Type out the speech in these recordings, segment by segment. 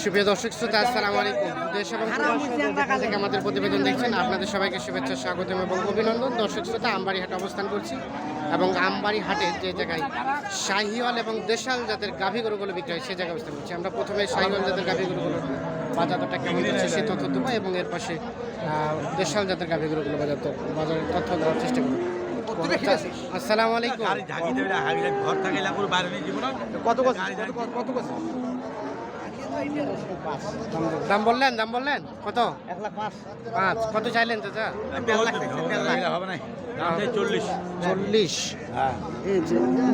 সুপ্রিয় দর্শক শ্রোতা আসসালামু আলাইকুম। দেশ এবং থেকে আমাদের প্রতিবেদন দেখছেন। আপনাদের সবাইকে শুভেচ্ছা স্বাগতম এবং অভিনন্দন। দর্শক শ্রোতা আমবাড়ি হাটে অবস্থান করছি এবং আমবাড়ি হাটে যে জায়গায় শাহিওয়াল এবং দেশাল জাতের গাভী গরুগুলো বিক্রি হয় সেই জায়গায় অবস্থান করছি। আমরা প্রথমে শাহিওয়াল জাতের গাভী গরুগুলো বাজারটা কেমন হচ্ছে সেই তথ্য দেবো এবং এর পাশে দেশাল জাতের গাভী গরুগুলো বাজার বাজারের তথ্য দেওয়ার চেষ্টা করব। আসসালামু আলাইকুম। কত কত কত দাম- বললেন দাম বললেন? কত? এক লাখ পাঁচ। পাঁচ কত চাইলেন চাচা? হবে না চল্লিশ। চল্লিশ। হ্যাঁ।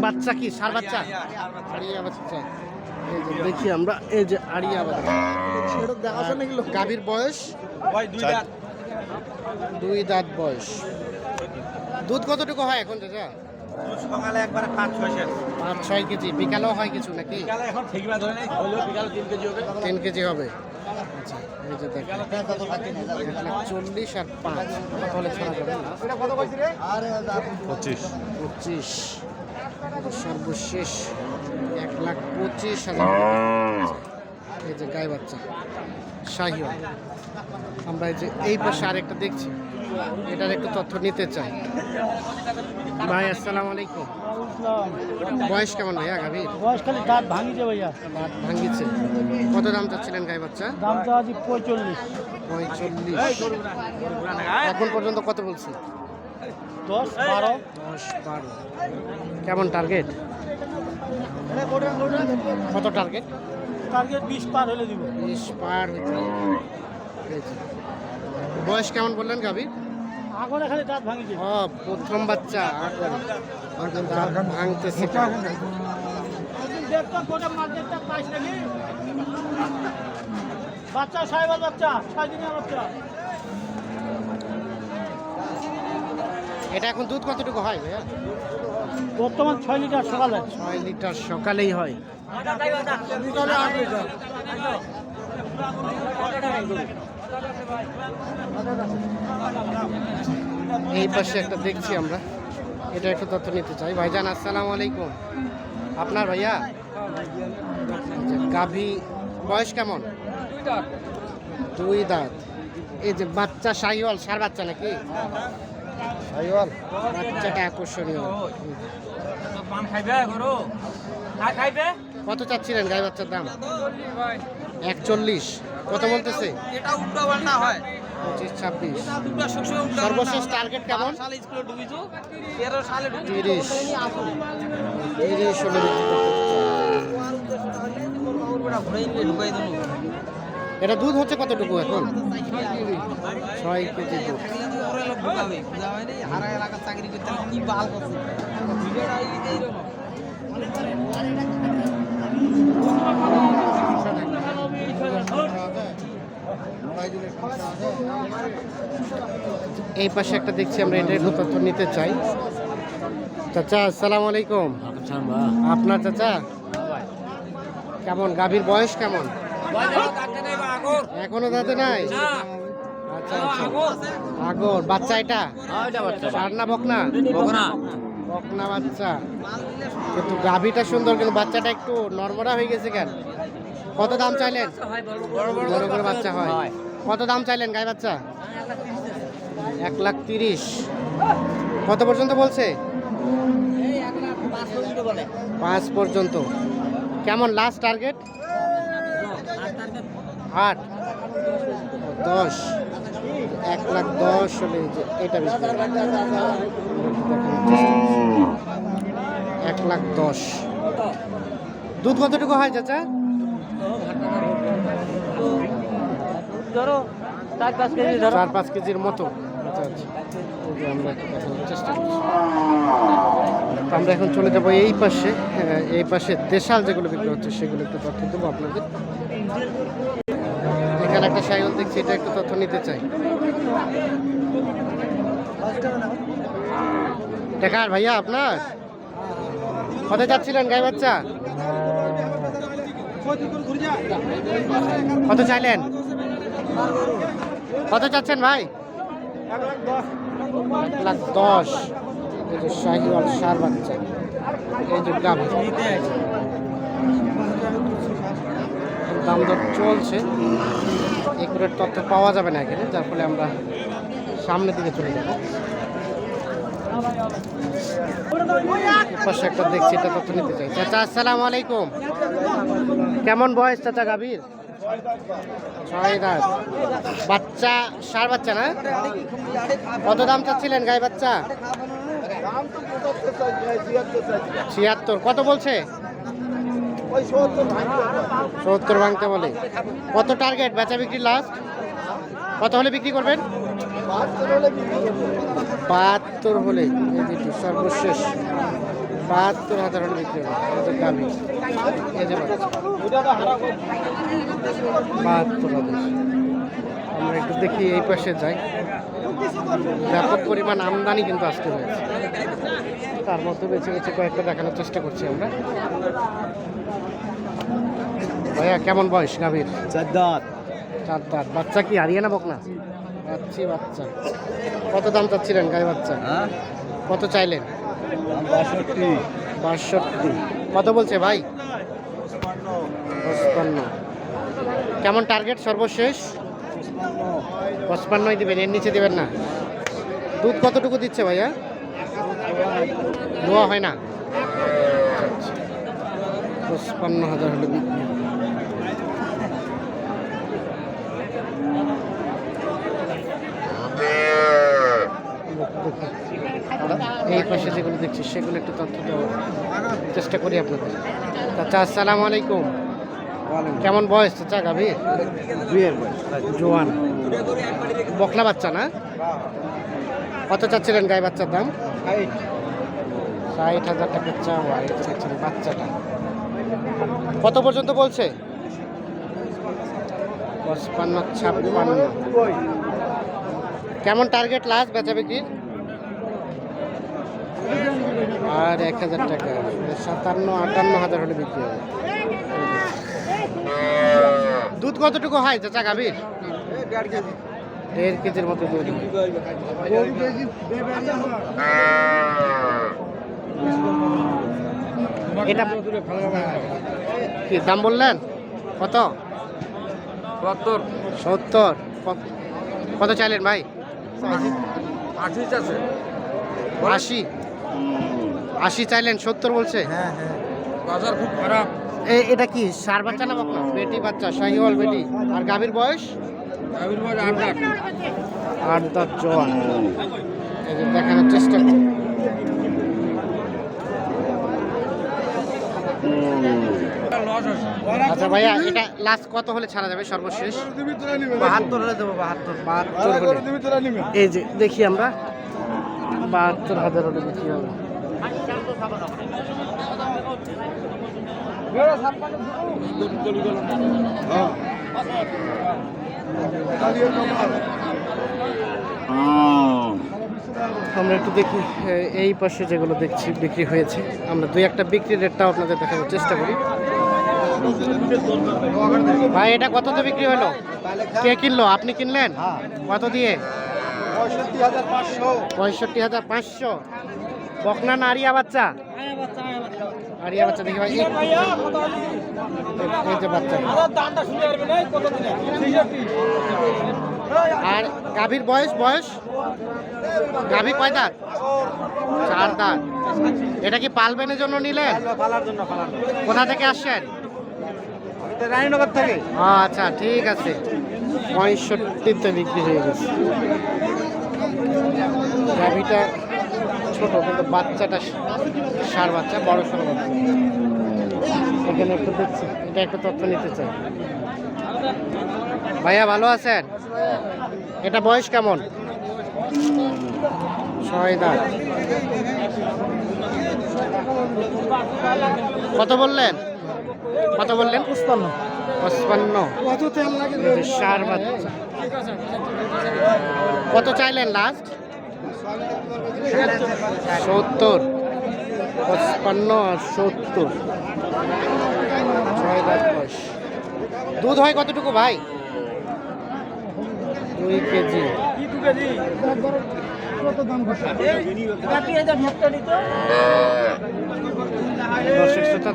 বাচ্চা কি? সার বাচ্চা? আড়িয়া বাচ্চা। দেখি আমরা এই যে আড়িয়া বাচ্চা। গাভীর বয়স? দুই দাঁত বয়স। দুধ কতটুকু হয় এখন চাচা? সকালে একবারে পাঁচ ছয় সের পাঁচ ছয় কেজি। বিকালেও হয় কিছু নাকি? বিকালে এখন ঠিকবা ধরে নেই হলেও বিকালে তিন কেজি হবে। তিন কেজি হবে। আচ্ছা এই যে দেখেন। এক লাখ চল্লিশ আর পাঁচ। কত হলে ছাড়া যাবে? এটা কত কইছি রে? পঁচিশ। পঁচিশ। সর্বশেষ এক লাখ পঁচিশ হাজার। যে গাই বাচ্চা শাহিওয়াল। আমরা এই যে এই পাশে আরেকটা দেখছি এটার একটু তথ্য নিতে চাই। ভাই আসসালামু আলাইকুম। বয়স কেমন ভাইয়া গাভীর? বয়স খালি দাঁত ভাঙিছে ভাইয়া। দাঁত ভাঙ্গিছে কত দাম চাচ্ছিলেন গাই বাচ্চা? দাম তো আজ পঁয়তাল্লিশ পঁয়তাল্লিশ এখন পর্যন্ত কত বলছি? দশ বারো। দশ বারো। কেমন টার্গেট কত টার্গেট টার্গেট বিশ পার হলে দিব। বিশ পার হইতে। বয়স কেমন বললেন গাভীর? এখন খালি দাঁত ভাঙিছে। ও প্রথম বাচ্চা দাঁত ভাঙতেছে। বাচ্চা সাহেবের বাচ্চা ছয় দিনের বাচ্চা। এটা এখন দুধ কতটুকু হয় ভাইয়া? বর্তমান ছয় লিটার সকালে? ছয় লিটার সকালেই হয়। এই পাশে একটা দেখছি আমরা। এটা একটু তথ্য নিতে চাই। ভাইজান আসসালামু আলাইকুম। আপনার ভাইয়া? আচ্ছা, গাভী বয়স কেমন? দুই দাঁত। এই যে বাচ্চা শাহিওয়াল সার বাচ্চা নাকি? বাচ্চাটা আকর্ষণীয়। পান খাইবে গরু? আর খাইবে? কত চাচ্ছিলেন গাই বাচ্চার দাম? একচল্লিশ কত বলতেছে? হয়। পঁচিশ ছাব্বিশ। সর্বশেষ টার্গেট কেমন? তিরিশ। তিরিশ হলে এটা দুধ হচ্ছে কতটুকু এখন? ছয় কেজি দুধ। এই পাশে একটা দেখছি আমরা এটা একটু তথ্য নিতে চাই। চাচা আসসালামু আলাইকুম। আপনার চাচা? কেমন? গাভীর বয়স কেমন? এখনও দাঁতে নাই? আচ্ছা আচ্ছা। আগর বাচ্চা এটা? সার না বকনা? বকনা। বাচ্চা। কিন্তু গাভীটা সুন্দর কিন্তু বাচ্চাটা একটু নর্মরা হয়ে গেছে কেন? কত দাম চাইলেন? বড় বড় বাচ্চা হয়। কত দাম চাইলেন গাই বাচ্চা? এক লাখ তিরিশ। কত পর্যন্ত বলছে? পাঁচ পর্যন্ত কেমন লাস্ট টার্গেট আট দশ এক লাখ দশ হলে যে এটা এক লাখ দশ। দুধ কতটুকু হয় চাচা? চার পাঁচ কেজির মতো। আচ্ছা আচ্ছা। আমরা এখন চলে যাব এই পাশে এই পাশে দেশাল যেগুলো বিক্রি হচ্ছে সেগুলো একটু তথ্য দেবো আপনাদের। এখানে একটা সাইকেল দেখছি, এটা একটু তথ্য নিতে চাই। দেখার ভাইয়া আপনার? কত যাচ্ছিলেন গাই বাচ্চা? কত চাইলেন? কত চাচ্ছেন ভাই? এক লাখ দশ। শাহিওয়াল সার বাচ্চা। এই যে দাম দর চলছে। একুরেট তথ্য পাওয়া যাবে না এখানে, যার ফলে আমরা সামনের দিকে চলে যাব। একটা দেখছি, এটা তথ্য নিতে চাই। আসসালামু কেমন বয়স চাচা গাভীর? ছয় দাঁত। বাচ্চা, সার বাচ্চা না? কত দাম চাচ্ছিলেন গাই বাচ্চা? ছিয়াত্তর। কত বলছে? সত্তর ভাঙতে বলে। কত টার্গেট বেচা বিক্রি লাস্ট কত হলে বিক্রি করবেন? বাহাত্তর হলে সর্বশেষ, বাহাত্তর হাজার হলে বিক্রি হবে। এই বাহাত্তর হাজার। আমরা একটু দেখি এই পাশে যাই। ব্যাপক পরিমাণ আমদানি কিন্তু আসতে হয়েছে। তার মধ্যে বেছে বেছে কয়েকটা দেখানোর চেষ্টা করছি আমরা। ভাইয়া কেমন বয়স গাভীর? চার দাঁত। চার দাঁত। বাচ্চা কি হারিয়ে না বক না বাচ্চি। কত দাম চাচ্ছিলেন গাই বাচ্চা? হ্যাঁ? কত চাইলেন? বাষট্টি। বাষট্টি। কত বলছে ভাই? পঁচপান্ন। কেমন টার্গেট সর্বশেষ? পঁচপান্নই দেবেন এর নিচে দেবেন না। দুধ কতটুকু দিচ্ছে ভাইয়া? দোয়া হয় না? পঁচপান্ন হাজার হলে বিক্রি এই পাশে যেগুলো দেখছি সেগুলো একটু তথ্য দেওয়ার চেষ্টা করি আপনাদের। চাচা আসসালামু আলাইকুম। কেমন বয়স চাচা গাভী? জোয়ান। বকলা বাচ্চা না? কত চাচ্ছিলেন গায়ে বাচ্চার দাম? ষাট। হাজার টাকা চাওয়া চাচ্ছেন বাচ্চাটা। কত পর্যন্ত বলছে? পঁচপান্ন, ছাপ্পান্ন। কেমন টার্গেট লাস্ট বেচা বিক্রির? আর এক হাজার টাকা। সাতান্ন, আটান্ন হাজার হলে বিক্রি হবে। দুধ কতটুকু হয় চাচা গাভীর? দেড় কেজির মতো দুধ এটা কি দাম বললেন? কত? সত্তর। ক- কত? চাইলেন ভাই? আছে আশি? আশি চাইলেন সত্তর বলছে? বাজার খুব খারাপ। এ- এটা কি সার বাচ্চা না বকনা বেটি বাচ্চা শাহিওয়াল বেটি। আর গাভীর বয়স? আট দাঁত জোয়ান। দেখানোর চেষ্টা করি। আচ্ছা ভাইয়া এটা লাস্ট কত হলে ছাড়া যাবে সর্বশেষ? বাহাত্তর হলে দেবো বাহাত্তর। বাহাত্তর হলে। এই যে দেখি আমরা। বাহাত্তর হাজার হলে বিক্রি হবে। আমরা একটু দেখি এই পাশে যেগুলো দেখছি, বিক্রি হয়েছে, আমরা দুই একটা বিক্রি রেটটাও আপনাদের দেখানোর চেষ্টা করি। ভাই, এটা কততে বিক্রি হলো? কে কিনলো? আপনি কিনলেন? কত দিয়ে? পঁয়ষট্টি হাজার পাঁচশো। বকনা না আরিয়া বাচ্চা? আরিয়া বাচ্চা দেখি ভাই। এই- যে বাচ্চা। আর গাভীর বয়স বয়স? গাভী কয় দাঁত? চার দাঁত। এটা কি পালবেনের জন্য নিলেন? কোথা থেকে আসছেন? রানীনগর থেকে আচ্ছা ঠিক আছে। পঁয়ষট্টিতে বিক্রি হয়ে গেছে। গাভিটা ছোট কিন্তু বাচ্চাটা সার বাচ্চা বড় সড়ো বাচ্চা। এখানে একটু দেখছি এটা একটু তথ্য নিতে চাই। ভাইয়া ভালো আছেন? এটা বয়স কেমন? ছয় দাঁত। কত বললেন? কত বললেন? পুষ্পান্ন পঁচপান্ন। কত তেল লাগে? সার বাচ্চা। কত চাইলেন লাস্ট সত্তর, পঁচপান্ন আর সত্তর। ছয় দাঁত বয়স দুধ হয় কতটুকু ভাই? দুই কেজি।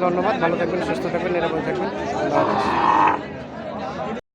ধন্যবাদ। ভালো থাকবেন, সুস্থ থাকবেন, নিরাপদ থাকবেন।